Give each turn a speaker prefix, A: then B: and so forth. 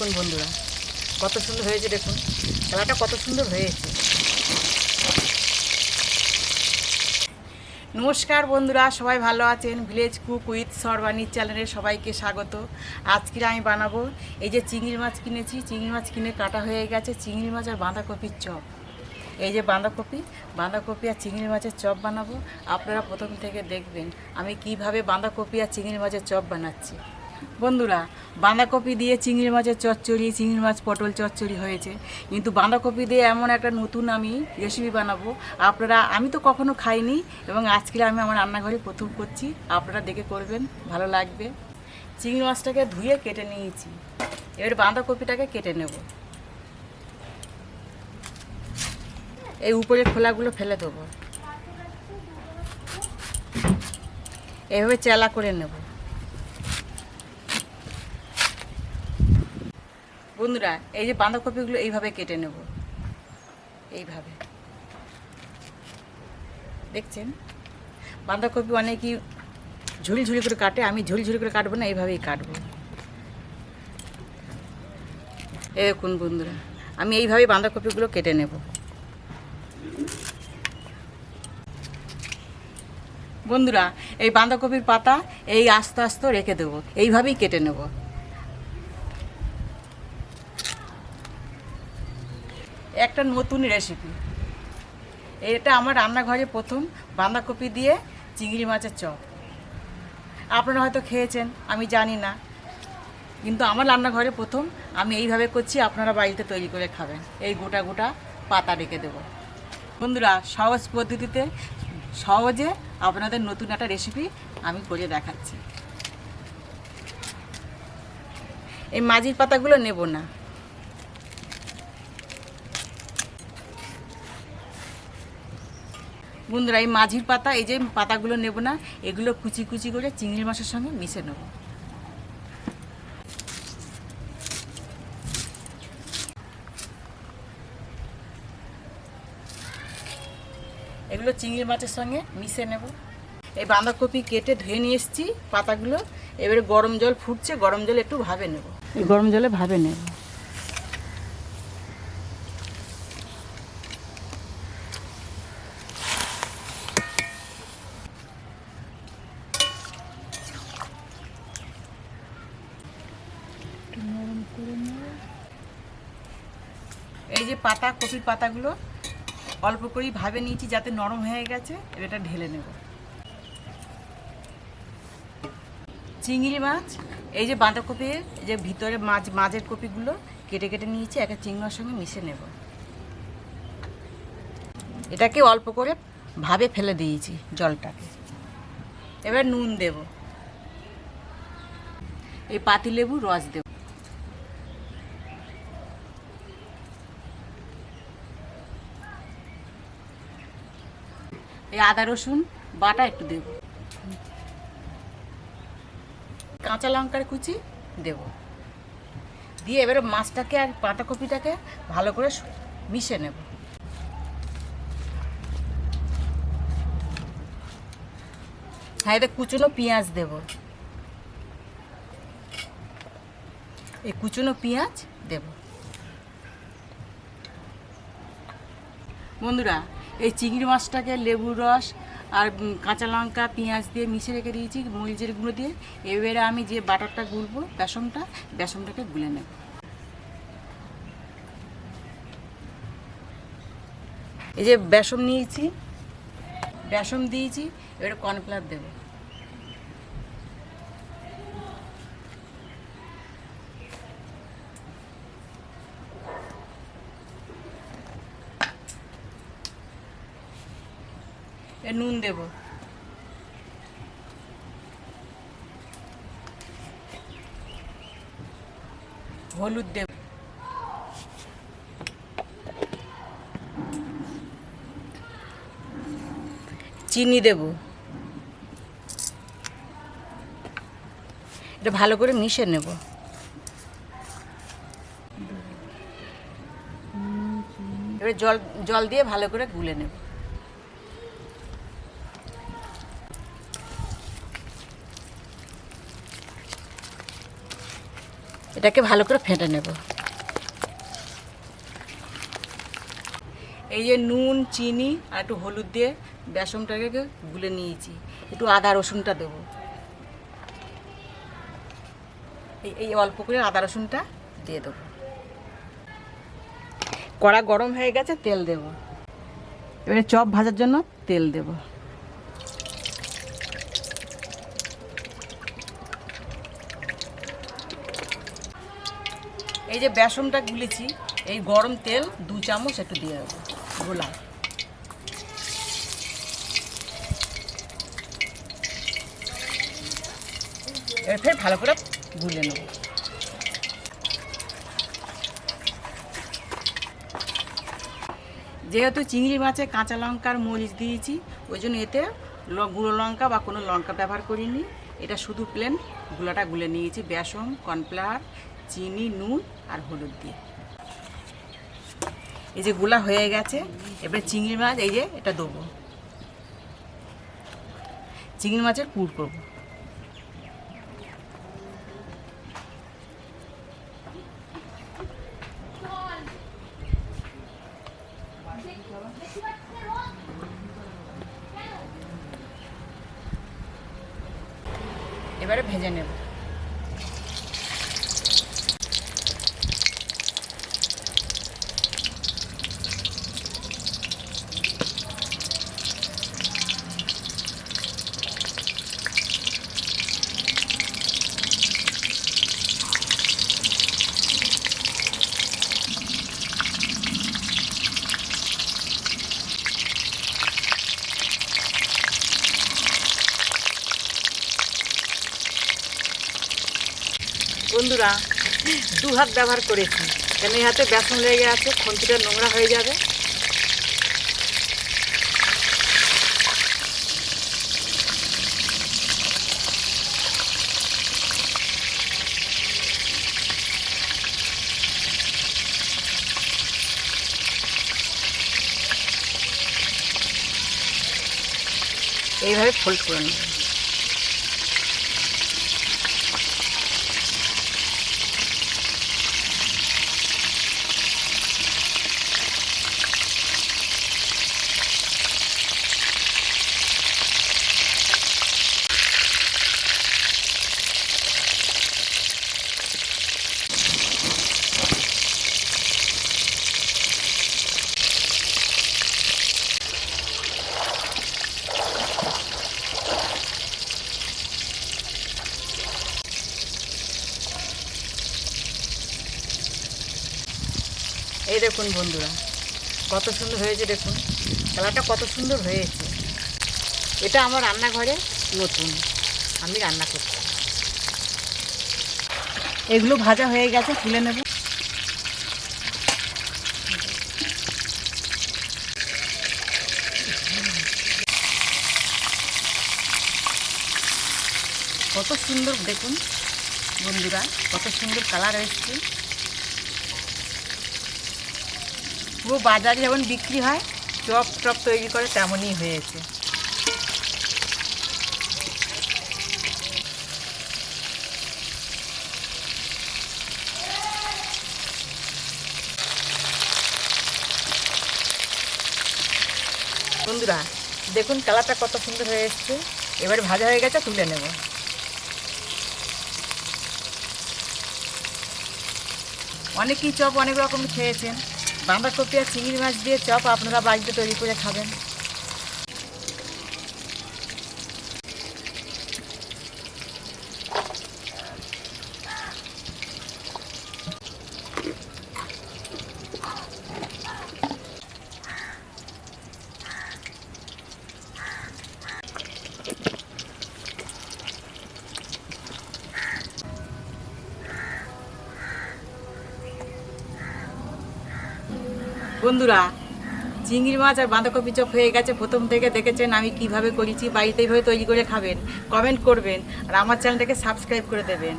A: দেখুন বন্ধুরা, কত সুন্দর হয়েছে দেখুন, খেলাটা কত সুন্দর হয়েছে। নমস্কার বন্ধুরা, সবাই ভালো আছেন? ভিলেজ কুক উইথ সরবানির চ্যানেলে সবাইকে স্বাগত। আজকে আমি বানাবো এই যে চিংড়ি মাছ কিনেছি। চিংড়ি মাছ কিনে কাটা হয়ে গেছে। চিংড়ি মাছ আর বাঁধাকপির চপ। এই যে বাঁধাকপি বাঁধাকপি আর চিংড়ি মাছের চপ বানাবো। আপনারা প্রথম থেকে দেখবেন আমি কীভাবে বাঁধাকপি আর চিংড়ি মাছের চপ বানাচ্ছি। বন্ধুরা, বাঁধাকপি দিয়ে চিংড়ি মাছের চচ্চড়ি, চিংড়ি মাছ পটল চচ্চড়ি হয়েছে। কিন্তু বাঁধাকপি দিয়ে এমন একটা নতুন আমি রেসিপি বানাবো। আপনারা, আমি তো কখনো খাইনি এবং আজকে আমি আমার রান্নাঘরে প্রথম করছি। আপনারা দেখে করবেন, ভালো লাগবে। চিংড়ি মাছটাকে ধুয়ে কেটে নিয়েছি। এবার বাঁধাকপিটাকে কেটে নেব। এই উপরের খোলাগুলো ফেলে দেবো। এভাবে চেলা করে নেব। বন্ধুরা, এই যে বাঁধাকপিগুলো এইভাবে কেটে নেব। এইভাবে। দেখছেন? বাঁধাকপি অনেকই ঝুড়ি ঝুড়ি করে কাটে, আমি ঝুড়ি ঝুড়ি করে কাটবো না, এইভাবেই কাটবো। এ দেখুন বন্ধুরা, আমি এইভাবেই বাঁধাকপিগুলো কেটে নেব। বন্ধুরা, এই বাঁধাকপির পাতা এই আস্তে আস্তে রেখে দেবো, এইভাবেই কেটে নেব। একটা নতুন রেসিপি এটা আমার রান্নাঘরে প্রথম বাঁধাকপি দিয়ে চিংড়ি মাছের চপ। আপনারা হয়তো খেয়েছেন, আমি জানি না। কিন্তু আমার রান্নাঘরে প্রথম আমি এইভাবে করছি, আপনারা বাড়িতে তৈরি করে খাবেন। এই গোটা গোটা পাতা রেখে দেবো। বন্ধুরা, সহজ পদ্ধতিতে, সহজে আপনাদের নতুন একটা রেসিপি আমি করে দেখাচ্ছি। এই মাঝির পাতাগুলো নেব না। বন্ধুরা, এই মাঝির পাতা, এই যে পাতাগুলো নেব না, এগুলো কুচি কুচি করে চিংড়ি মাছের সঙ্গে মিশে নেব। এগুলো চিংড়ি মাছের সঙ্গে মিশে নেব। এই বাঁধাকপি কেটে ধুয়ে নিয়ে এসেছি পাতাগুলো। এবারে গরম জল ফুটছে, গরম জল একটু ভাবে নেব। গরম জলে ভাবে নেব এই যে পাতা, কপির পাতাগুলো অল্প করেই ভাবে নিয়েছি যাতে নরম হয়ে গেছে এটা ঢেলে নেব। চিংড়ি মাছ, এই যে বাঁধাকপির এই যে ভিতরে মাছ, মাছের কপিগুলো কেটে কেটে নিয়েছি একটা চিংড়ার সঙ্গে মিশে নেব। এটাকে অল্প করে ভাবে ফেলে দিয়েছি জলটাকে। এবার নুন দেব। এই পাতিলেবু রস দেব। এই আদা রসুন বাটা একটু দেব। কাঁচা লঙ্কার কুচি দেব। দিয়ে এবারে মাছটাকে আর পাতাকপিটাকে ভালো করে মিশে নেব। হ্যাঁ এতে কুচনো পেঁয়াজ দেব। এই কুচনো পেঁয়াজ দেব। বন্ধুরা এই চিংড়ি মাছটাকে লেবুর রস আর কাঁচা লঙ্কা, পেঁয়াজ দিয়ে মিশে রেখে দিয়েছি মরিচের গুঁড়ো দিয়ে। এবারে আমি যে বাটারটা গুলবো, বেসনটা, বেসনটাকে গুলে নেব। এই যে বেসন নিয়েছি, বেসন দিয়েছি, এবারে কর্নফ্লাওয়ার দেবো। নুন দেব। হলুদ দেব। চিনি দেব। এটা ভালো করে মিশে নেব। এবারে জল জল দিয়ে ভালো করে গুলে নেব। এটাকে ভালো করে ফেটে নেব। এই যে নুন, চিনি আর একটু হলুদ দিয়ে বেসনটাকে গুলে নিয়েছি। একটু আদা রসুনটা দেবো। এই এই অল্প করে আদা রসুনটা দিয়ে দেবো। কড়া গরম হয়ে গেছে, তেল দেব। এবারে চপ ভাজার জন্য তেল দেব। এই যে বেসনটা গুলেছি, এই গরম তেল দু চামচ একটু দিয়ে দেবো, গোলা। ফের ভালো করে গুলে নেব। যেহেতু চিংড়ি মাছে কাঁচা লঙ্কার মরিচ দিয়েছি, ওই জন্য এতে গুঁড়ো লঙ্কা বা কোনো লঙ্কা ব্যবহার করিনি। এটা শুধু প্লেন গুলাটা গুলে নিয়েছি, বেসন, কর্নফ্লাওয়ার চিনি, নুন আর হলুদ দিয়ে। এই যে গুলা হয়ে গেছে, এবারে চিংড়ি মাছ, এই যে এটা দেবো। চিংড়ি মাছের পুর করব। এবারে ভেজে নেব। বন্ধুরা দু হাত ব্যবহার করেছি। কেন এই হাতে বেসন লেগে আছে, খন্তিটা নোংরা হয়ে যাবে। এইভাবে ফোল্ড করে নেব। এই দেখুন বন্ধুরা, কত সুন্দর হয়েছে দেখুন কালারটা কত সুন্দর হয়েছে। এটা আমার রান্নাঘরে নতুন, আমি রান্না করছি। এগুলো ভাজা হয়ে গেছে, তুলে নেব। কত সুন্দর দেখুন বন্ধুরা, কত সুন্দর কালার এসছে। পুরো বাজারে যেমন বিক্রি হয়, চপ টপ তৈরি করে তেমনই হয়েছে। বন্ধুরা, দেখুন কালারটা কত সুন্দর হয়ে এসছে। এবারে ভাজা হয়ে গেছে, তুলে নেব। অনেকেই চপ অনেক রকম খেয়েছেন। বাঁধাকপি আর চিংড়ি মাছ দিয়ে চপ আপনারা বাড়িতে তৈরি করে খাবেন। বন্ধুরা, চিংড়ি মাছ আর বাঁধাকপি চপ হয়ে গেছে। প্রথম থেকে দেখেছেন আমি কীভাবে করেছি বাড়িতে এইভাবে তৈরি করে খাবেন। কমেন্ট করবেন আর আমার চ্যানেলটাকে সাবস্ক্রাইব করে দেবেন।